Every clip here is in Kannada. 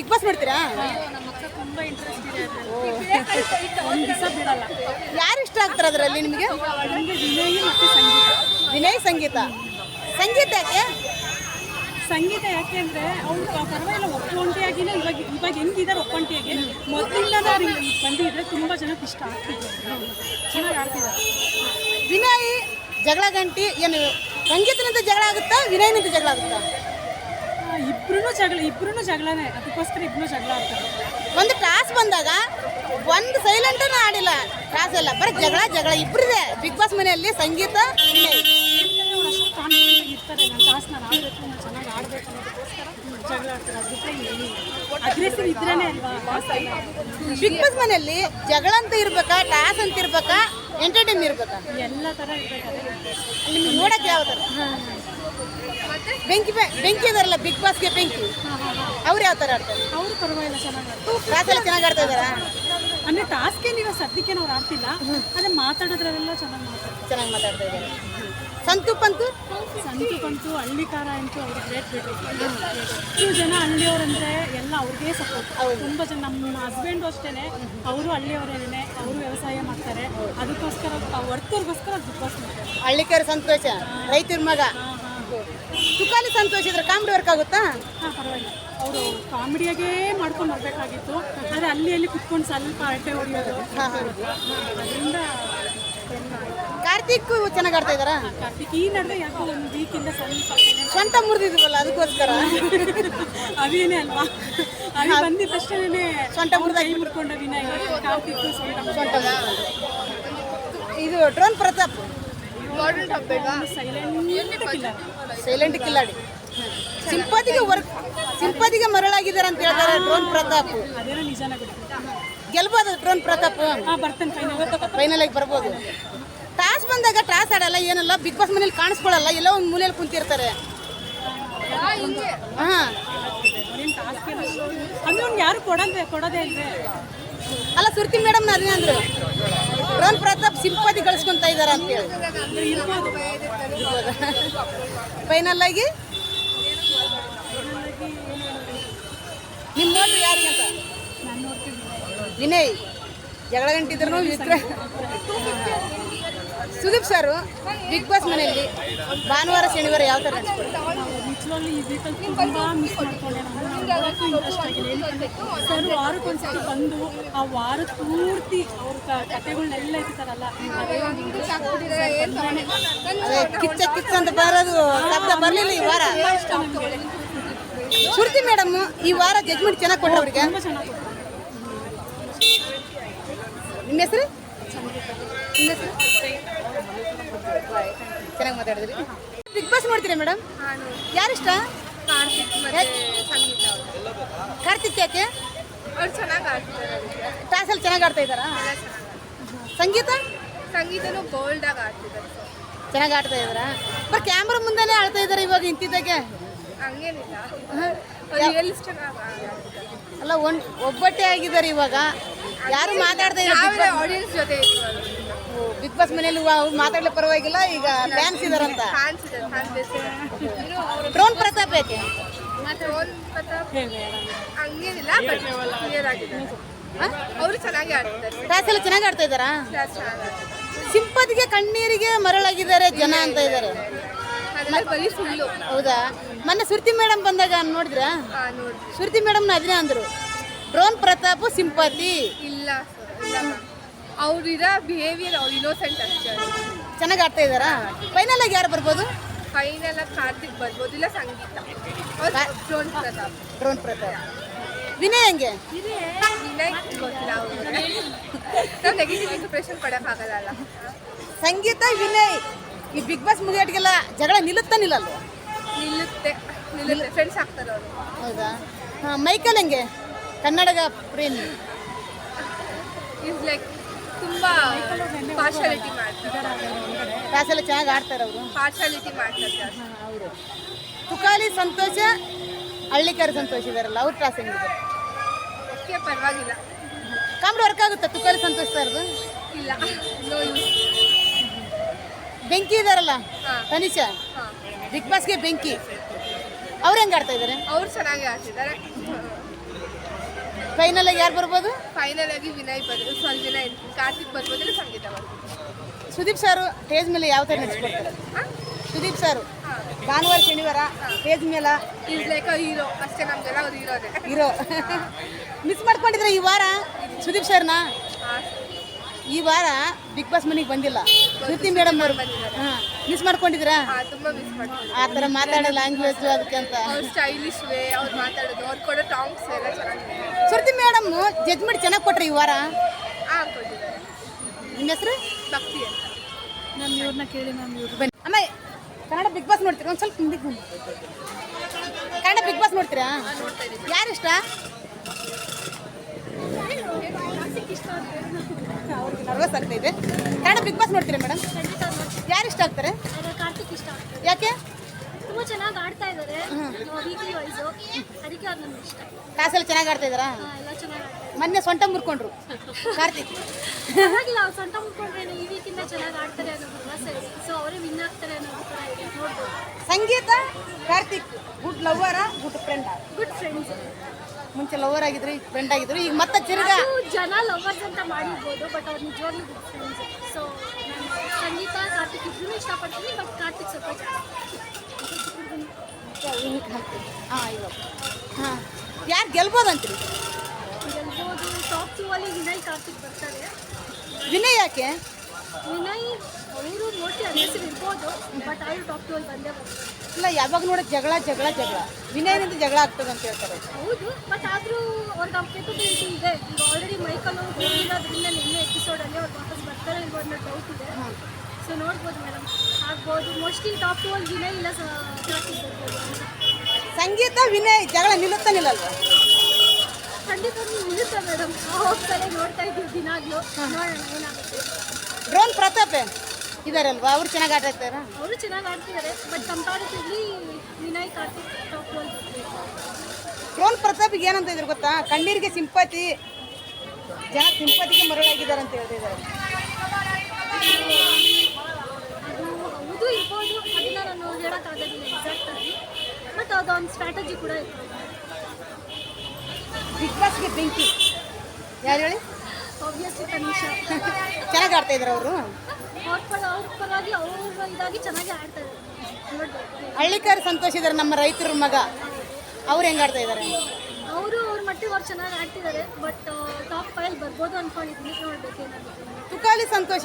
ಬಿಗ್ ಬಾಸ್ ಮಾಡ್ತೀರಾ ಯಾರು ಇಷ್ಟ ಆಗ್ತಾರೆ ಅದರಲ್ಲಿ ನಿಮಗೆ? ವಿನಯ್ ಸಂಗೀತ. ವಿನಯ್ ಸಂಗೀತ ಸಂಗೀತ ಯಾಕೆ? ಸಂಗೀತ ಯಾಕೆ ಅಂದ್ರೆ ಅವ್ರು ಪರವಾಗಿಲ್ಲ ಒಪ್ಪೊಂಟಿಯಾಗಿನೇ ಇವಾಗ ಇವಾಗ ಹೆಂಗಿದ್ದಾರೆ ಒಪ್ಪೊಂಟಿಯಾಗಿ ಮೊದಲಿಂದ ಬಂದಿದ್ರೆ ತುಂಬಾ ಜನಕ್ಕೆ ಇಷ್ಟ ಆಗ್ತಿದ್ದಾರೆ ಚೆನ್ನಾಗಿ ಆಡ್ತಿದ್ದಾರೆ ವಿನಯ್ ಜಗಳ ಗಂಟಿ ಏನು ಸಂಗೀತನಂತ ಜಗಳ ಆಗುತ್ತಾ ವಿನಯ್ನಿಂದ ಜಗಳ ಆಗುತ್ತಾ? ಇಬ್ರು ಜಗಳ ಇಬ್ರು ಜಗಳನೇ. ಅದಕ್ಕೋಸ್ಕರ ಇಬ್ರು ಜಗಳ ಆಗ್ತಾರೆ. ಒಂದು ಟಾಸ್ ಬಂದಾಗ ಒಂದು ಸೈಲೆಂಟ್ ಆಡಿಲ್ಲ. ಟಾಸ್ ಎಲ್ಲ ಬರೀ ಜಗಳ ಜಗಳ. ಇಬ್ಬರಿದೆ ಬಿಗ್ ಬಾಸ್ ಮನೆಯಲ್ಲಿ ಸಂಗೀತ ವಿನಯ್ ಅವ್ರು ಅಷ್ಟು ಕಾನ್ಫಿಡೆಂಟ್ ಇರ್ತಾರೆ. ನನ್ನ ಟಾಸ್ ನಾನು ಆಡಬೇಕು ನಾನು ಚೆನ್ನಾಗಿ ಆಡಬೇಕು ಅನ್ನೋದಕ್ಕೋಸ್ಕರ ಜಗಳ ಆಡ್ತಾರೆ ಅದು ಬಿಟ್ಟರೆ ಏನಿಲ್ಲ ಅಗ್ರೆಸಿವ್ ಇದ್ರೇನೆ ಅಲ್ವಾ? ಟಾಸ್ ಎಲ್ಲ ಬಿಗ್ ಬಾಸ್ ಮನೆಯಲ್ಲಿ ಜಗಳ ಅಂತ ಇರ್ಬೇಕಾ ಟಾಸ್ ಅಂತ ಇರ್ಬೇಕಾ ಎಂಟರ್ಟೈನ್ ಇರ್ಬೇಕಾ? ಎಲ್ಲ ತರ ಇರ್ಬೇಕಾದ್ರೆ. ನಿಮ್ಗೆ ನೋಡಕ್ಕೆ ಯಾವ ಥರ ಬೆಂಕಿ ಬೆಂಕಿ ಬಾಸ್ ಬಿಗ್ ಬಾಸ್ಗೆ ಬೆಂಕಿ. ಅವ್ರು ಯಾವ ಥರ ಆಡ್ತಾರೆ? ಅವರು ಪರವಾಗಿಲ್ಲ ಚೆನ್ನಾಗಿ ಆಡ್ತಾರೆ. ಚೆನ್ನಾಗಿ ಆಡ್ತಾ ಇದಾರಾ ಅಂದ್ರೆ ಟಾಸ್ಕ್ ಏನಿಲ್ಲ ಸದ್ಯಕ್ಕೆ ಅವ್ರು ಆಡ್ತಿಲ್ಲ. ಅದೇ ಮಾತಾಡೋದ್ರಲ್ಲೆಲ್ಲ ಚೆನ್ನಾಗಿ ಮಾತಾಡ್ತಾರೆ. ಚೆನ್ನಾಗಿ ಮಾತಾಡ್ತಾ ಇದ್ದಾರೆ. ಸಂತು ಪಂತು? ಸಂತು ಹಳ್ಳಿ ಕಾರ ಅಂತೂ ಅವ್ರಿಗೆ ಗ್ರೇಟ್ ಬೇಕು ಇಷ್ಟು ಜನ ಹಳ್ಳಿಯವ್ರಂದ್ರೆ ಎಲ್ಲ ಅವ್ರಿಗೆ ಸಪೋರ್ಟ್ ತುಂಬ ಜನ ನಮ್ಮ ಹಸ್ಬೆಂಡು ಅಷ್ಟೇ ಅವರು ಹಳ್ಳಿಯವರೇನೆ ಅವರು ವ್ಯವಸಾಯ ಮಾಡ್ತಾರೆ. ಅದಕ್ಕೋಸ್ಕರ ವರ್ತವ್ರಿಗೋಸ್ಕರ ಬಿಗ್ ಬಾಸ್ ಮಾಡ್ತಾರೆ. ಹಳ್ಳಿಕರ್ ಸಂತೋಷ ರೈತರ ಮಗ. ತುಕಾಲಿ ಸಂತೋಷ ಇದ್ರೆ ಕಾಮಿಡಿ ವರ್ಕ್ ಆಗುತ್ತಾ? ಹಾಂ ಪರವಾಗಿಲ್ಲ. ಅವರು ಕಾಮಿಡಿಯಾಗೆ ಮಾಡ್ಕೊಂಡು ಬರಬೇಕಾಗಿತ್ತು ಆದರೆ ಅಲ್ಲಿ ಅಲ್ಲಿ ಕುತ್ಕೊಂಡು ಸ್ವಲ್ಪ ಅಟ್ಟೆ ಹೊಡೆಯೋದು ಅದರಿಂದ ಕಾರ್ತಿಕ್ ಚೆನ್ನಾಗಿ ಆಡ್ತಾ ಇದ್ದಾರಾ? ಕಾರ್ತಿಕ್ ಈ ನಡುವೆ ಯಾಕೋ ಒಂದು ವೀಕಿಂದ ಸ್ವಲ್ಪ. ಸ್ವಂತ ಮುರಿದಿದ್ವಲ್ಲ ಅದಕ್ಕೋಸ್ಕರ? ಅದೇನೇ ಅಲ್ವಾ? ಅಲ್ಲಿ ಬಂದಿದ ತಕ್ಷಣನೇ ಸ್ವಂತ ಮುರಿದಾಗಿ ಕೈ ದಿನ ಕಾರ್ತಿಕ್ ಸ್ವಂತ ಇದು ಡ್ರೋನ್ ಪ್ರತಾಪ್. ಇಲ್ಲ ಸೈಲೆಂಟ್ ಕಿಲ್ಲಾಡಿ ಸಿಂಪತಿಗೆ ವರ್ಕ್ ಸಿಂಪತಿಗೆ ಮರಳಾಗಿದ್ದಾರೆ ಅಂತ ಹೇಳ್ತಾರೆ ಡ್ರೋನ್ ಪ್ರತಾಪ್. ಗೆಲ್ಬೋದು ಡ್ರೋನ್ ಪ್ರತಾಪ್. ಫೈನಲ್ ಆಗಿ ಬರ್ಬೋದು. ಟಾಸ್ ಬಂದಾಗ ಟಾಸ್ ಆಡಲ್ಲ ಏನಲ್ಲ ಬಿಗ್ ಬಾಸ್ ಮನೇಲಿ ಕಾಣಿಸ್ಕೊಳ್ಳಲ್ಲ ಎಲ್ಲೋ ಒಂದು ಮೂಲೆಯಲ್ಲಿ ಕುಂತಿರ್ತಾರೆ. ಹಾಂ. ಅಂದ್ರೆ ಯಾರು ಕೊಡಂದೆ ಕೊಡೋದೇ ಇಲ್ಲ ಅಲ್ಲ ಸುರ್ತಿ ಮೇಡಮ್ ಅದೇ ಅಂದ್ರು. ಡ್ರೋನ್ ಪ್ರತಾಪ್ ಸಿಂಪತಿ ಗಳಿಸ್ಕೊಂತ ಇದಾರ ಅಂತ ಹೇಳಿ. ಅಂದ್ರೆ ಇರ್ಬೋದು ಫೈನಲ್ ಆಗಿ? ನಿಮ್ಮ ನೋಡ್ರಿ ಯಾರಿಗಂತ ವಿನಯ್. ಜಗಳ ಗಂಟಿದ್ರು ಸುದೀಪ್ ಸರ್, ಬಿಗ್ ಬಾಸ್ ಮನೆಯಲ್ಲಿ ಭಾನುವಾರ, ಶನಿವಾರ ಯಾವ ಥರ ನಿಜವಾಗ್ಲೂ ಈ ತುಂಬ ಮಿಸ್ ಮಾಡ್ಕೊಂಡೆ ನಾನು ಇಂಟ್ರೆಸ್ಟ್ ಆಗಿದೆ. ಸರ್ ವಾರಕ್ಕೊಂದ್ಸತಿ ಬಂದು ಆ ವಾರ ಪೂರ್ತಿ ಅವ್ರ ಕಥೆಗಳನ್ನೆಲ್ಲ ಇರ್ತಾರಲ್ಲ ಕಿಚ್ಚ ಕಿಚ್ಚ ಅಂತ ಬರೋದು ಶಬ್ದ ಬರಲಿಲ್ಲ ಈ ವಾರ. ಮೇಡಮ್ ಈ ವಾರ ಜಜ್ಮೆಂಟ್ ಚೆನ್ನಾಗಿ ಕೊಟ್ಟು ಅವ್ರಿಗೆ. ಹೆಸರು? ನಿಮ್ಮ ಹೆಸರು? ಚೆನ್ನಾಗಿ ಮಾತಾಡಿದ್ರಿ. ಬಿಗ್ ಬಾಸ್ ನೋಡ್ತೀರಾ ಮೇಡಮ್ ಯಾರಿಷ್ಟ? ಕಾರ್ತಿಕ್ ಸಂಗೀತ ಕಾರ್ತಿಕ್ ಯಾಕೆ? ಅವ್ರು ಚೆನ್ನಾಗಿ ಆಡ್ತಾರೆ ಟಾಸಲ್ಲಿ ಚೆನ್ನಾಗಿ ಆಡ್ತಾ ಇದ್ದಾರಾ? ಎಲ್ಲ ಚೆನ್ನಾಗಿ ಸಂಗೀತ? ಸಂಗೀತನೂ ಬೋಲ್ಡಾಗಿ ಆಡ್ತಿದ್ದಾರೆ ಚೆನ್ನಾಗಿ ಆಡ್ತಾ ಇದ್ದಾರಾ? ಬರ್ ಕ್ಯಾಮ್ರಾ ಮುಂದೆನೇ ಆಡ್ತಾ ಇದ್ದಾರೆ ಇವಾಗ ಇಂತಿದ್ದಾಗೆ. ಹಂಗೇನಿಲ್ಲ. ರಿಯಲಿಸ್ಟ್ ಆಗಿ ಅಲ್ಲ ಒಂದ್ ಒಬ್ಬಟ್ಟೆ ಆಗಿದ್ದಾರೆ ಇವಾಗ. ಯಾರು ಮಾತಾಡ್ತಾ ಇದ್ದಾರೆ ಆಡಿಯನ್ಸ್ ಜೊತೆ ಬಿಗ್ ಬಾಸ್ ಮನೇಲಿ ಅವ್ರು ಮಾತಾಡ್ಲಿಕ್ಕೆ ಪರವಾಗಿಲ್ಲ ಈಗ ಫ್ಯಾನ್ಸ್ ಇದಾರಂತ. ಡ್ರೋನ್ ಪ್ರತಾಪ್ ಐತಿ ಹಂಗೇನಿಲ್ಲ ಅವರು ಚೆನ್ನಾಗಿ ಟಾಸ್ ಎಲ್ಲ ಚೆನ್ನಾಗಿ ಆಡ್ತಾ ಇದ್ದಾರಾ? ಕ್ಲಾಸ್ ಸಿಂಪತಿಗೆ ಕಣ್ಣೀರಿಗೆ ಮರಳಾಗಿದ್ದಾರೆ ಜನ ಅಂತ ಇದ್ದಾರೆ. ಹೌದಾ? ಮೊನ್ನೆ ಸುರ್ತಿ ಮೇಡಮ್ ಬಂದಾಗ ನೋಡಿದ್ರ? ಸುರ್ತಿ ಮೇಡಮ್ನ ಅದನ್ನೇ ಅಂದ್ರು. Drone Prathap sympathy. ಇಲ್ಲ ಅವ್ರಿರೋ ಬಿಹೇವಿಯರ್ ಅವ್ರು ಇನ್ನೋಸೆಂಟ್ ಅಷ್ಟೇ. ಚೆನ್ನಾಗಿ ಆಡ್ತಾ ಇದ್ದಾರಾ? ಫೈನಲ್ ಆಗಿ ಯಾರು ಬರ್ಬೋದು? ಫೈನಲ್ ಕಾರ್ತಿಕ್ ಬರ್ಬೋದು ಇಲ್ಲ ಸಂಗೀತ. ಅವ್ರು ಡ್ರೋನ್ ಪ್ರತಾಪ್ ಡ್ರೋನ್ ಪ್ರತಾಪ್ ವಿನಯ್ ಹೆಂಗೆ? ವಿನಯ್ ಗೊತ್ತಿಲ್ಲ ನಾವು ನೆಗೆಟಿವ್ ಇಂಪ್ರೆಷನ್ ಕೊಡೋಕ್ಕಾಗಲ್ಲ ಸಂಗೀತ ವಿನಯ್. ಈ ಬಿಗ್ ಬಾಸ್ ಮುಗಿಯೋಟಿಗೆಲ್ಲ ಜಗಳ ನಿಲ್ಲುತ್ತಾ ನಿಲ್ಲಲ್ವ? ನಿಲ್ಲುತ್ತೆ. ನಿಲ್ಲುತ್ತೆ. ಫ್ರೆಂಡ್ಸ್ ಆಗ್ತಾರೆ ಅವರು. ಹೌದಾ? ಹಾಂ ಮೈಕಲ್ ಹೆಂಗೆ? ಕನ್ನಡಗ ಪ್ರೇಮಿ. ಇಸ್ ಲೈಕ್ ತುಂಬ ಪಾರ್ಶಾಲಿಟಿ ಮಾಡ್ತಾರೆ. ಕ್ಲಾಸಲ್ಲಿ ಚೆನ್ನಾಗಿ ಆಡ್ತಾರೆ ಅವರು. ಪಾರ್ಶಾಲಿಟಿ ಮಾಡ್ತಾರೆ ಜಾಸ್ತಿ. ಅವರು ತುಕಾಲಿ ಸಂತೋಷ ಹಳ್ಳಿಕರ್ ಸಂತೋಷ ಇದಾರಲ್ಲ ಅವ್ರ ಕ್ಲಾಸ್ ಹೆಂಗಿದೆ? ಓಕೆ ಪರವಾಗಿಲ್ಲ. ಕಾಮಿಡಿ ವರ್ಕ್ ಆಗುತ್ತಾ ತುಕಾಲಿ ಸಂತೋಷ ಸರ್ದು? ಇಲ್ಲ ನೋ ಯೂಸ್ ಬೆಂಕಿ ಇದಾರಲ್ಲ ಹಾಂ. ತನಿಷಾ? ಹಾಂ. ಬಿಗ್ ಬಾಸ್ಗೆ ಬೆಂಕಿ. ಅವ್ರು ಹೆಂಗೆ ಆಡ್ತಾ ಇದ್ದಾರೆ ಅವ್ರು ಚೆನ್ನಾಗಿ ಆಡ್ತಿದ್ದಾರೆ. ಫೈನಲ್ ಆಗಿ ಯಾರು ಬರ್ಬೋದು? ಫೈನಲ್ ಆಗಿ ವಿನಯ್ ಬರ್ಬೋದು ಸಾರಿ ವಿನಯ್ ಕಾರ್ತಿಕ್ ಬರ್ಬೋದು ಇಲ್ಲ ಸಂಗೀತ ಬರ್ಬೋದು. ಸುದೀಪ್ ಸರ್ ಸ್ಟೇಜ್ ಮೇಲೆ ಯಾವ ಥರ ನಡೆಸ್ಕೊಡ್ತಾರೆ ಸುದೀಪ್ ಸರ್ ಭಾನುವಾರ ಶನಿವಾರ ಸ್ಟೇಜ್ ಮೇಲೆ? ಈಸ್ ಲೈಕ್ ಅ ಹೀರೋ ಅಷ್ಟೇ ನಮ್ಗೆಲ್ಲ ಅವ್ರು ಹೀರೋ ಹೀರೋ ಮಿಸ್ ಮಾಡ್ಕೊಂಡಿದ್ರೆ ಈ ವಾರ? ಸುದೀಪ್ ಸರ್ನ? ಈ ವಾರ ಬಿಗ್ ಬಾಸ್ ಮನೆಗೆ ಬಂದಿಲ್ಲ. ಶ್ರುತಿ ಮೇಡಮ್ ಅವರು. ಹಾಂ. ಮಿಸ್ ಮಾಡ್ಕೊಂಡಿದ್ರಾ ತುಂಬ ಮಿಸ್ ಆ ಥರ ಮಾತಾಡೋ ಲ್ಯಾಂಗ್ವೇಜ್ ಅದಕ್ಕೆ ಅಂತ. ಅವ್ರ ಸ್ಟೈಲಿಶ್ ವೇ ಅವ್ರು ಮಾತಾಡೋದು. ಅವ್ರು ಕೊಡೋ ಟಾಂಗ್ಸ್ ಎಲ್ಲ ಚೆನ್ನಾಗಿದೆ. ಶ್ರುತಿ ಮೇಡಮ್ ಜಜ್ಮೆಂಟ್ ಚೆನ್ನಾಗಿ ಕೊಟ್ರಿ ಈ ವಾರ. ನಿಮ್ಮ ಹೆಸರು? ಭಕ್ತಿ ಅಂತ. ನಾನು ಇವ್ರನ್ನ ಕೇಳಿ ನಾನು ಇವ್ರು ಬನ್ನಿ. ಅಮ್ಮ ಕನ್ನಡ ಬಿಗ್ ಬಾಸ್ ನೋಡ್ತೀರಾ? ಒಂದು ಸ್ವಲ್ಪ ಹಿಂದಿಗೆ ಬನ್ನಿ. ಕನ್ನಡ ಬಿಗ್ ಬಾಸ್ ನೋಡ್ತೀರಾ? ಯಾರು ಇಷ್ಟ? ಅವ್ರಿಗೆ ನರ್ವಸ್ ಆಗ್ತಾ ಇದೆ. ಕನ್ನಡ ಬಿಗ್ ಬಾಸ್ ನೋಡ್ತೀರಾ ಮೇಡಮ್? ಯಾರು ಇಷ್ಟ ಆಗ್ತಾರೆ? ಕಾರ್ತಿಕ್ ಇಷ್ಟ ಆಗ್ತದೆ ಯಾಕೆ? ತುಂಬ ಚೆನ್ನಾಗಿ ಆಡ್ತಾ ಇದ್ದಾರೆ ವೀಕ್ಲಿ ವೈಸ್ ಅದಕ್ಕೆ ಅವ್ರು ನಮ್ಗೆ ಇಷ್ಟ. ಕಾಸಲ್ಲಿ ಚೆನ್ನಾಗಿ ಆಡ್ತಾ ಇದ್ದಾರಾ ಎಲ್ಲ ಚೆನ್ನಾಗಿ ಆಡ್ತಾರೆ ಮೊನ್ನೆ ಸೊಂಟ ಮುರ್ಕೊಂಡ್ರು. ಕಾರ್ತಿಕ್. ಪರವಾಗಿಲ್ಲ ಅವ್ರು ಸೊಂಟ ಮುಟ್ಕೊಂಡ್ರೆ ಈ ವೀಕಿಂದ ಚೆನ್ನಾಗಿ ಆಡ್ತಾರೆ ಅನ್ನೋ ಭರವಸೆ ಇದೆ. ಸೊ ಅವರೇ ವಿನ್ ಆಗ್ತಾರೆ ಅನ್ನೋದು ಇದೆ. ನೋಡ್ಬೋದು. ಸಂಗೀತ ಕಾರ್ತಿಕ್ ಗುಡ್ ಲವರ ಗುಡ್ ಫ್ರೆಂಡ್ ಗುಡ್ ಫ್ರೆಂಡ್ಸ್ ಮುಂಚೆ ಲವರ್ ಆಗಿದ್ರು ಈಗ ಫ್ರೆಂಡ್ ಆಗಿದ್ರು ಈಗ ಮತ್ತೆ ತಿರ್ಗಾ? ಅದು ಜನ ಲವರ್ಸ್ ಅಂತ ಮಾಡಿರ್ಬೋದು ಬಟ್ ಅವ್ರು ನಿಜವಾಗ್ಲೂ ಗುಡ್ ಫ್ರೆಂಡ್ಸ್ ಸೊ ನಾನು ಸಂಗೀತ ಕಾರ್ತಿಕ್ ಇಬ್ಬರೂ ಇಷ್ಟಪಡ್ತೀನಿ ಬಟ್ ಕಾರ್ತಿಕ್ ಸ್ವಲ್ಪ ಜಾಸ್ತಿ. ಹಾಂ ಇವಾಗ ಹಾಂ ಯಾರು ಗೆಲ್ಬೋದಂತೀರಿ? ಗೆಲ್ಬೋದು. ಟಾಪ್ ಟೂ ಅಲ್ಲಿ ವಿನಯ್ ಕಾರ್ತಿಕ್ ಬರ್ತಾರೆ. ವಿನಯ್ ಯಾಕೆ? ವಿನಯ್ ಅವರು ನೋಡಿ ಅದ್ರ ಹೆಸರು ಇರ್ಬೋದು ಬಟ್ ಅವರು ಟಾಪ್ ಟೂ ಅಲ್ಲಿ ಬಂದೇ ಬರ್ತಾರೆ. ಇಲ್ಲ ಯಾವಾಗ ನೋಡೋ ಜಗಳ ಜಗಳ ಜಗಳ. ವಿನಯನಿಂದ ಜಗಳ ಆಗ್ತದೆ ಅಂತ ಹೇಳ್ತಾರೆ. ಹೌದು ಬಟ್ ಆದರೂ ಅವ್ರಿಗೆ ಆ ಕೆಪಬಿಲಿಟಿ ಇದೆ. ಈಗ ಆಲ್ರೆಡಿ ಮೈಕಲ್ ಅವ್ರು ಹೋಗಿರೋದ್ರಿಂದ ನಿನ್ನೆ ಎಪಿಸೋಡಲ್ಲಿ ಅವ್ರು ವಾಪಸ್ ಬರ್ತಾರೆ ಇಲ್ವೋ ಅನ್ನೋ ಡೌಟ್ ಇದೆ. ಸೊ ನೋಡ್ಬೋದು ಮೇಡಮ್ ಆಗ್ಬೋದು. ಮೋಸ್ಟ್ಲಿ ಟಾಪ್ ಟು ಅಲ್ಲಿ ವಿನಯ್ ಇಲ್ಲ ಸಂಗೀತ ವಿನಯ್ ಜಗಳ ನಿಲ್ಲುತ್ತಾ ನಿಲ್ಲಲ್ವಾ? ಖಂಡಿತ ನಿಲ್ಲುತ್ತೆ ಮೇಡಮ್ ಹೋಗ್ತಾರೆ ನೋಡ್ತಾ ಇದ್ದೀವಿ ದಿನಾಗ್ಲೂ. ನೋಡೋಣ ಏನಾಗುತ್ತೆ. ಡ್ರೋನ್ ಪ್ರತಾಪ್ ಇದಾರಲ್ವಾ? ಅವ್ರು ಚೆನ್ನಾಗಿ ಆಟ ಆಡ್ತಾರಾ ಅವರು ಚೆನ್ನಾಗಿ ಆಡ್ತಿದ್ದಾರೆ but comparatively Vinay Karthik top two drone ಪ್ರತಾಪಿಗೆ ಏನಂತ ಇದ್ರು ಗೊತ್ತಾ? ಕಣ್ಣೀರಿಗೆ ಸಿಂಪತಿ ಜನ ಸಿಂಪತಿಗೆ ಮರಳಾಗಿದ್ದಾರೆ ಅಂತ ಹೇಳ್ತಿದ್ದಾರೆ ಅದು ಹೌದು ಇರ್ಬೋದು ಅದನ್ನ ನಾನು ಹೇಳೋಕ್ಕಾಗೋದಿಲ್ಲ ಎಕ್ಸಾಕ್ಟ್ ಆಗಿ ಬಟ್ ಒಂದು ಸ್ಟ್ರಾಟಜಿ ಕೂಡ ಇತ್ತು. ಬಿಗ್ ಬಾಸ್ಗೆ ಬೆಂಕಿ. ಯಾರು ಹೇಳಿ? ಆಬ್ವಿಯಸ್ಲಿ ತನಿಷಾ ಚೆನ್ನಾಗಿ ಆಡ್ತಾ ಇದ್ರು ಅವರು? ಅವ್ರ ಪರ ಅವ್ರ ಪರವಾಗಿ ಅವ್ರ ಇದಾಗಿ ಚೆನ್ನಾಗಿ ಆಡ್ತಾ ಇದ್ದಾರೆ ಸಂತೋಷಿದ್ದಾರೆ ಹಳ್ಳಿಕಾರ್ ಸಂತೋಷ್ ಇದಾರೆ ನಮ್ಮ ರೈತರ ಮಗ. ಅವ್ರು ಹೆಂಗ್ ಆಡ್ತಾ ಇದ್ದಾರೆ ಅವರು ಅವ್ರ ಮಟ್ಟಿಗೆ ಅವ್ರು ಚೆನ್ನಾಗಿ ಆಡ್ತಿದ್ದಾರೆ ಬಟ್ ಟಾಪ್ ಫೈಲ್ ಬರ್ಬೋದು ಅನ್ಕೊಂಡಿದ್ದೀನಿ ನೋಡ್ಬೇಕು ಏನಾಗುತ್ತೆ ತುಕಾಲಿ ಸಂತೋಷ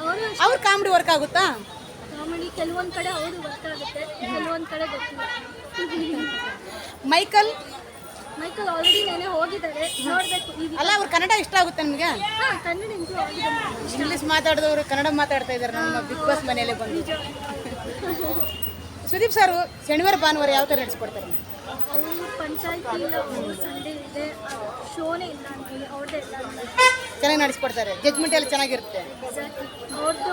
ಅವರು ಅವ್ರ ಕಾಮಿಡಿ ವರ್ಕ್ ಆಗುತ್ತಾ? ಕಾಮಿಡಿ ಕೆಲವೊಂದು ಕಡೆ ಅವರು ಗೊತ್ತಾಗುತ್ತೆ ಕೆಲವೊಂದು ಕಡೆ ಗೊತ್ತಿಲ್ಲ. ಮೈಕಲ್? ಮೈಕಲ್ ಆಲ್ರೆಡಿ ನೆನೆ ಹೋಗಿದ್ದಾರೆ ನೋಡಬೇಕು ಅಲ್ಲ ಅವ್ರ ಕನ್ನಡ ಇಷ್ಟ ಆಗುತ್ತೆ ನಿಮಗೆ? ಹಾಂ ಕನ್ನಡ ಇಂಪ್ರೂವ್ ಆಗಿದೆ. ಇಂಗ್ಲಿಷ್ ಮಾತಾಡಿದವರು ಕನ್ನಡ ಮಾತಾಡ್ತಾ ಇದ್ದಾರೆ ನಮ್ಮ ಬಿಗ್ ಬಾಸ್ ಮನೆಯಲ್ಲೇ ಬಂದು. ಸುದೀಪ್ ಸರ್ ಶನಿವಾರ ಭಾನುವಾರ ಯಾವ ಥರ ನಡೆಸ್ಕೊಡ್ತಾರೆ? ಅವರು ಪಂಚಾಯತಿ ಇಲ್ಲ ಅವ್ರ ಸಂಡೇ ಇದೆ ಶೋನೇ ಇಲ್ಲ ಅಂತೀವಿ ಅವ್ರದ್ದೇ ಇಲ್ಲ ಅಂತ ಚೆನ್ನಾಗಿ ನಡೆಸ್ಕೊಡ್ತಾರೆ ಜಜ್ಮೆಂಟ್ ಎಲ್ಲ ಚೆನ್ನಾಗಿರುತ್ತೆ. ಅವ್ರದ್ದು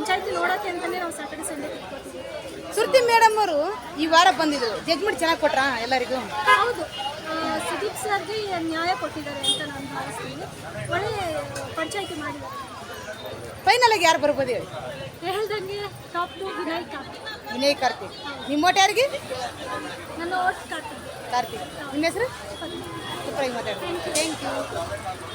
ಪಂಚಾಯತಿ ನೋಡೋಕೆ ಅಂತಲೇ ನಾವು ಸ್ಯಾಟರ್ಡೆ ಸಂಜೆ ತಿಳ್ಕೊತೀವಿ. ಸುರ್ತಿ ಮೇಡಮ್ ಅವರು ಈ ವಾರ ಬಂದಿದ್ರು. ಜಜ್ಮೆಂಟ್ ಚೆನ್ನಾಗಿ ಕೊಟ್ರಾ ಎಲ್ಲರಿಗೂ? ಹೌದು. ಆ, ಸುದೀಪ್ ಸರ್ಗೆ ನ್ಯಾಯ ಕೊಟ್ಟಿದ್ದಾರೆ ಅಂತ ನಾನು ಭಾವಿಸ್ತೀನಿ. ಒಳ್ಳೆ ಪಂಚಾಯತಿ ಮಾಡಿದ್ದಾರೆ. ಫೈನಲ್ ಆಗಿ ಯಾರು ಬರ್ಬೋದು ಹೇಳಿ? ಹೇಳ್ದಂಗೆ ಟಾಪ್ ಟು ವಿನಯ್ ಕಾರ್ತಿಕ್. ವಿನಯ್ ಕಾರ್ತಿಕ್. ನಿಮ್ಮ ಓಟ್ ಯಾರಿಗೆ? ನನ್ನ ಓಟ್ ಕಾರ್ತಿಕ್. ಕಾರ್ತಿಕ್. ನಿಮ್ಮ ಹೆಸರು? ಸೂಪರ್ ಸೂಪರಾಗಿ ಮಾತಾಡ್ತೀನಿ ಥ್ಯಾಂಕ್ ಯು